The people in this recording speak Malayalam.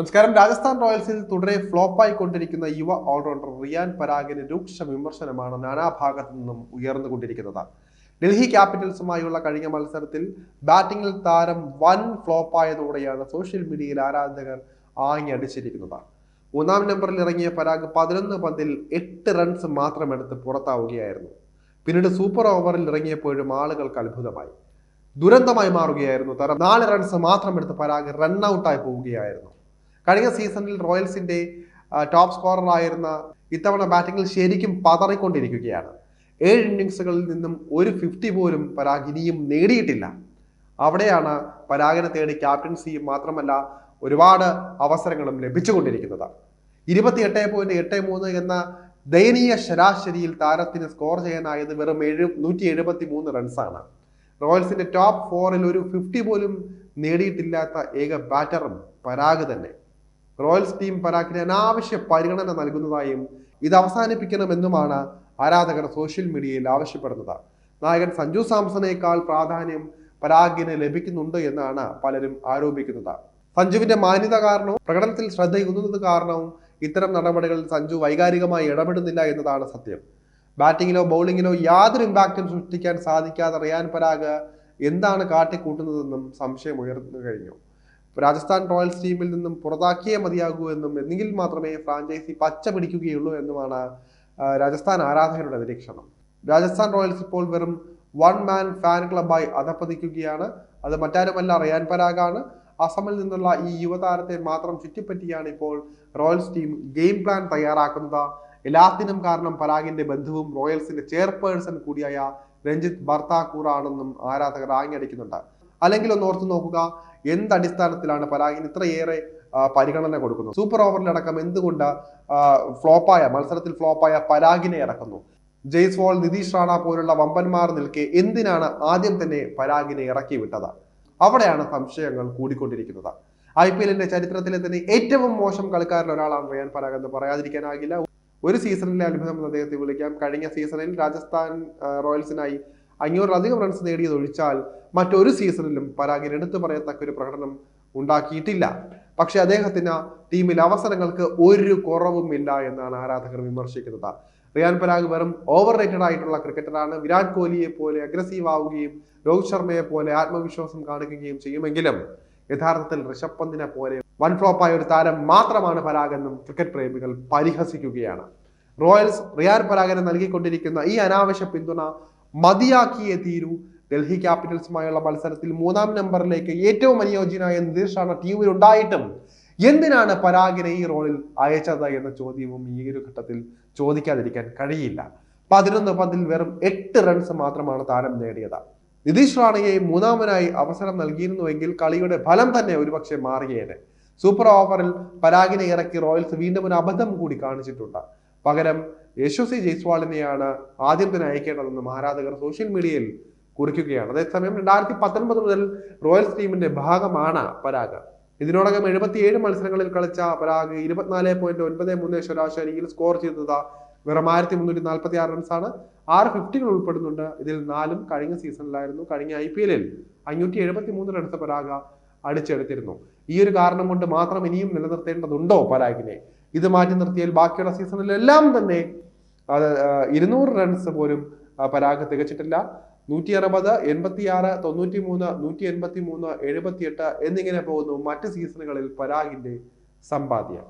നമസ്കാരം. രാജസ്ഥാൻ റോയൽസിൽ തുടരെ ഫ്ലോപ്പായി കൊണ്ടിരിക്കുന്ന യുവ ഓൾറൗണ്ടർ റിയാൻ പരാഗിന് രൂക്ഷ വിമർശനമാണ് നാനാഭാഗത്തു നിന്നും ഉയർന്നുകൊണ്ടിരിക്കുന്നത്. ഡൽഹി ക്യാപിറ്റൽസുമായുള്ള കഴിഞ്ഞ മത്സരത്തിൽ ബാറ്റിംഗിൽ താരം വൻ ഫ്ലോപ്പായതോടെയാണ് സോഷ്യൽ മീഡിയയിൽ ആരാധകർ ആങ്ങിയടിച്ചിരിക്കുന്നത് മൂന്നാം നമ്പറിൽ ഇറങ്ങിയ പരാഗ് പതിനൊന്ന് പന്തിൽ എട്ട് റൺസ് മാത്രം എടുത്ത് പുറത്താവുകയായിരുന്നു. പിന്നീട് സൂപ്പർ ഓവറിൽ ഇറങ്ങിയപ്പോഴും ആളുകൾക്ക് അത്ഭുതമായി. ദുരന്തമായി മാറുകയായിരുന്നു. തരം നാല് റൺസ് മാത്രം എടുത്ത് പരാഗ് റൺ ഔട്ടായി പോവുകയായിരുന്നു. കഴിഞ്ഞ സീസണിൽ റോയൽസിന്റെ ടോപ്പ് സ്കോററായിരുന്ന ഇത്തവണ ബാറ്റിംഗിൽ ശരിക്കും പതറിക്കൊണ്ടിരിക്കുകയാണ്. ഏഴ് ഇന്നിങ്സുകളിൽ നിന്നും ഒരു ഫിഫ്റ്റി പോലും പരാഗ് ഇനിയും നേടിയിട്ടില്ല. അവിടെയാണ് പരാഗിനെ തേടി ക്യാപ്റ്റൻസിയും മാത്രമല്ല ഒരുപാട് അവസരങ്ങളും ലഭിച്ചുകൊണ്ടിരിക്കുന്നത്. ഇരുപത്തിയെട്ട് പോയിന്റ് എട്ട് മൂന്ന് എന്ന ദയനീയ ശരാശരിയിൽ താരത്തിന് സ്കോർ ചെയ്യാനായത് വെറും എഴു നൂറ്റി എഴുപത്തി മൂന്ന് റൺസാണ്. റോയൽസിന്റെ ടോപ്പ് ഫോറിൽ ഒരു ഫിഫ്റ്റി പോലും നേടിയിട്ടില്ലാത്ത ഏക ബാറ്ററും പരാഗ് തന്നെ. റോയൽസ് ടീം പരാക്കിന് അനാവശ്യ പരിഗണന നൽകുന്നതായും ഇത് അവസാനിപ്പിക്കണമെന്നുമാണ് ആരാധകർ സോഷ്യൽ മീഡിയയിൽ ആവശ്യപ്പെടുന്നത്. നായകൻ സഞ്ജു സാംസണേക്കാൾ പ്രാധാന്യം പരാഗിന് ലഭിക്കുന്നുണ്ട് എന്നാണ് പലരും ആരോപിക്കുന്നത്. സഞ്ജുവിന്റെ മാന്യത കാരണവും പ്രകടനത്തിൽ ശ്രദ്ധയൂന്നുന്നത് കാരണവും ഇത്തരം നടപടികളിൽ സഞ്ജു വൈകാരികമായി ഇടപെടുന്നില്ല എന്നതാണ് സത്യം. ബാറ്റിങ്ങിലോ ബൗളിങ്ങിലോ യാതൊരു ഇമ്പാക്റ്റും സൃഷ്ടിക്കാൻ സാധിക്കാതെ റിയാൻ പരാഗ് എന്താണ് കാട്ടിക്കൂട്ടുന്നതെന്നും സംശയം ഉയർന്നു കഴിഞ്ഞു. രാജസ്ഥാൻ റോയൽസ് ടീമിൽ നിന്നും പുറത്താക്കിയേ മതിയാകൂ എന്നും എന്നെങ്കിൽ മാത്രമേ ഫ്രാഞ്ചൈസി പച്ച പിടിക്കുകയുള്ളൂ എന്നുമാണ് രാജസ്ഥാൻ ആരാധകരുടെ നിരീക്ഷണം. രാജസ്ഥാൻ റോയൽസ് ഇപ്പോൾ വെറും വൺ മാൻ ഫാൻ ക്ലബായി അധപ്പതിക്കുകയാണ് അത് മറ്റാരുമല്ല റിയാൻ പരാഗാണ്. അസമിൽ നിന്നുള്ള ഈ യുവതാരത്തെ മാത്രം ചുറ്റിപ്പറ്റിയാണ് ഇപ്പോൾ റോയൽസ് ടീം ഗെയിം പ്ലാൻ തയ്യാറാക്കുന്നത്. എല്ലാത്തിനും കാരണം പരാഗിന്റെ ബന്ധുവും റോയൽസിന്റെ ചെയർപേഴ്സൺ കൂടിയായ രഞ്ജിത്ത് ബർത്താക്കൂറാണെന്നും ആരാധകർ ആഞ്ഞടിക്കുന്നുണ്ട് അല്ലെങ്കിൽ ഒന്ന് ഓർത്ത് നോക്കുക എന്ത് അടിസ്ഥാനത്തിലാണ് പരാഗിന് ഇത്രയേറെ പരിഗണന കൊടുക്കുന്നത്? സൂപ്പർ ഓവറിലടക്കം എന്തുകൊണ്ട് ഫ്ലോപ്പായ മത്സരത്തിൽ ഫ്ലോപ്പായ പരാഗിനെ ഇറക്കുന്നു ജയ്സ്വാൾ നിതീഷ് റാണ പോലുള്ള വമ്പന്മാർ നിൽക്കെ എന്തിനാണ് ആദ്യം തന്നെ പരാഗിനെ ഇറക്കി വിട്ടത്? അവിടെയാണ് സംശയങ്ങൾ കൂടിക്കൊണ്ടിരിക്കുന്നത്. ഐ പി എല്ലിന്റെ ചരിത്രത്തിലെ തന്നെ ഏറ്റവും മോശം കളിക്കാരിൽ ഒരാളാണ് റിയാൻ പരാഗ് എന്ന് പറയാതിരിക്കാനാകില്ല. ഒരു സീസണിലെ എന്ന് അദ്ദേഹത്തെ വിളിക്കാം. കഴിഞ്ഞ സീസണിൽ രാജസ്ഥാൻ റോയൽസിനായി അഞ്ഞൂറിലധികം റൺസ് നേടിയത് ഒഴിച്ചാൽ മറ്റൊരു സീസണിലും പരാഗിന് എടുത്തു പറയത്തക്ക ഒരു പ്രകടനം ഉണ്ടാക്കിയിട്ടില്ല. പക്ഷെ അദ്ദേഹത്തിന് ടീമിൽ അവസരങ്ങൾക്ക് ഒരു കുറവുമില്ല എന്നാണ് ആരാധകർ വിമർശിക്കുന്നത്. റിയാൻ പരാഗ് വെറും ഓവർ റേറ്റഡ് ആയിട്ടുള്ള ക്രിക്കറ്ററാണ് വിരാട് കോഹ്ലിയെ പോലെ അഗ്രസീവ് ആവുകയും രോഹിത് ശർമ്മയെ പോലെ ആത്മവിശ്വാസം കാണിക്കുകയും ചെയ്യുമെങ്കിലും യഥാർത്ഥത്തിൽ ഋഷഭ് പന്തിനെ പോലെ വൺ ഫ്ലോപ്പായ ഒരു താരം മാത്രമാണ് പരാഗ് എന്നും ക്രിക്കറ്റ് പ്രേമികൾ പരിഹസിക്കുകയാണ്. റോയൽസ് റിയാൻ പരാഗിനെ നൽകിക്കൊണ്ടിരിക്കുന്ന ഈ അനാവശ്യ പിന്തുണ മതിയാക്കിയേ തീരൂ. ഡൽഹി ക്യാപിറ്റൽസുമായുള്ള മത്സരത്തിൽ മൂന്നാം നമ്പറിലേക്ക് ഏറ്റവും അനുയോജ്യനായ നിതീഷ് റാണ ടീമിൽ ഉണ്ടായിട്ടും എന്തിനാണ് പരാഗിനെ ഈ റോളിൽ അയച്ചത് എന്ന ചോദ്യവും ഈ ഒരു ഘട്ടത്തിൽ ചോദിക്കാതിരിക്കാൻ കഴിയില്ല. പതിനൊന്ന് പന്തിൽ വെറും എട്ട് റൺസ് മാത്രമാണ് താരം നേടിയത്. നിതീഷ് റാണയെ മൂന്നാമനായി അവസരം നൽകിയിരുന്നുവെങ്കിൽ കളിയുടെ ഫലം തന്നെ ഒരുപക്ഷെ മാറിയേനെ സൂപ്പർ ഓവറിൽ പരാഗിനെ ഇറക്കി റോയൽസ് വീണ്ടും ഒരു അബദ്ധം കൂടി കാണിച്ചിട്ടുണ്ട്. പകരം യശസ്വി ജയ്സ്വാളിനെയാണ് ആദ്യം തന്നെ അയക്കേണ്ടതെന്നും ആരാധകർ സോഷ്യൽ മീഡിയയിൽ കുറിക്കുകയാണ്. അതേസമയം രണ്ടായിരത്തി പത്തൊൻപത് മുതൽ റോയൽസ് ടീമിന്റെ ഭാഗമാണ് പരാഗ്. ഇതിനോടകം എഴുപത്തിയേഴ് മത്സരങ്ങളിൽ കളിച്ച പരാഗ് ഇരുപത്തിനാല് പോയിന്റ് ഒൻപത് മൂന്ന് ശരാശരിയിൽ സ്കോർ ചെയ്തത് വെറും ആയിരത്തി മുന്നൂറ്റി നാൽപ്പത്തി ആറ് റൺസാണ്. ആറ് ഫിഫ്റ്റികൾ ഉൾപ്പെടുന്നുണ്ട്. ഇതിൽ നാലും കഴിഞ്ഞ സീസണിലായിരുന്നു. കഴിഞ്ഞ ഐ പി എല്ലിൽ അഞ്ഞൂറ്റി എഴുപത്തി മൂന്ന് റൺസ് പരാഗ് അടിച്ചെടുത്തിരുന്നു. ഈ ഒരു കാരണം കൊണ്ട് മാത്രം ഇനിയും നിലനിർത്തേണ്ടതുണ്ടോ പരാഗിനെ? ഇത് മാറ്റി നിർത്തിയാൽ ബാക്കിയുള്ള സീസണിലെല്ലാം തന്നെ അത് ഇരുന്നൂറ് റൺസ് പോലും പരാഗ് തികച്ചിട്ടില്ല. നൂറ്റി അറുപത് എൺപത്തി ആറ് തൊണ്ണൂറ്റി മൂന്ന് നൂറ്റി എൺപത്തി മൂന്ന് എഴുപത്തിയെട്ട് എന്നിങ്ങനെ പോകുന്നു മറ്റ് സീസണുകളിൽ പരാഗിന്റെ സമ്പാദ്യം.